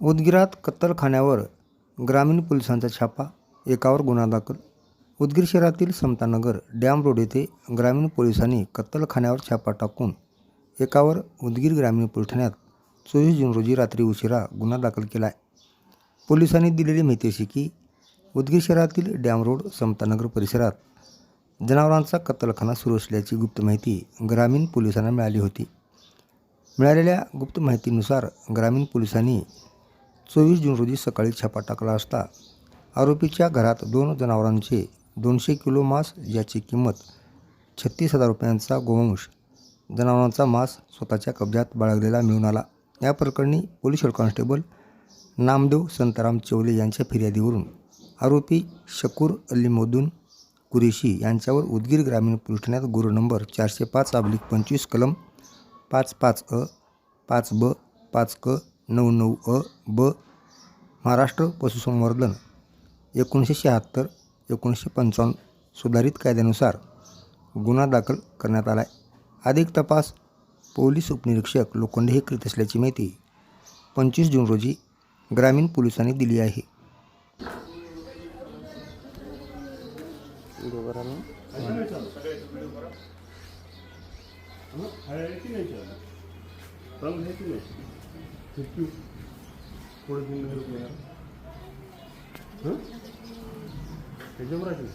उदगीरात कत्तलखान्यावर ग्रामीण पोलिसांचा छापा एकावर गुन्हा दाखल. उदगीर शहरातील समतानगर डॅम रोड येथे ग्रामीण पोलिसांनी कत्तलखान्यावर छापा टाकून एकावर उदगीर ग्रामीण पोलीस ठाण्यात चोवीस जून रोजी रात्री उशिरा गुन्हा दाखल केला आहे. पोलिसांनी दिलेली माहिती अशी की उदगीर शहरातील डॅम रोड समतानगर परिसरात जनावरांचा कत्तलखाना सुरू असल्याची गुप्त माहिती ग्रामीण पोलिसांना मिळाली होती. मिळालेल्या गुप्त माहितीनुसार ग्रामीण पोलिसांनी चोवीस जून रोजी सकाळी छापा टाकला असता. आरोपीच्या घरात दोन जनावरांचे दोनशे किलो मांस याची किंमत छत्तीस हजार रुपयांचा गोवंश जनावरांचा मांस स्वतःच्या कब्जात बाळगलेला मिळून आला. या प्रकरणी police head constable Namdev Santaram Chevle यांच्या फिर्यादीवरून आरोपी शकूर अलीमोदून कुरेशी यांच्यावर उदगीर ग्रामीण पोलीस ठाण्यात गुरु नंबर चारशे पाच अब्लिक पंचवीस कलम पाच पाच अ पाच ब पाच क नऊ नऊ अ ब महाराष्ट्र पशुसंवर्धन एकोणीसशे शहात्तर एकोणीसशे पंचावन्न सुधारित कायद्यानुसार गुन्हा दाखल करण्यात आला आहे अधिक तपास पोलीस उपनिरीक्षक लोखंडे हे करीत असल्याची माहिती पंचवीस जून रोजी ग्रामीण पोलिसांनी दिली आहे. रंग है? कि नहीं क्यों थोड़े दिन में रुक गया हाँ एकदम राजू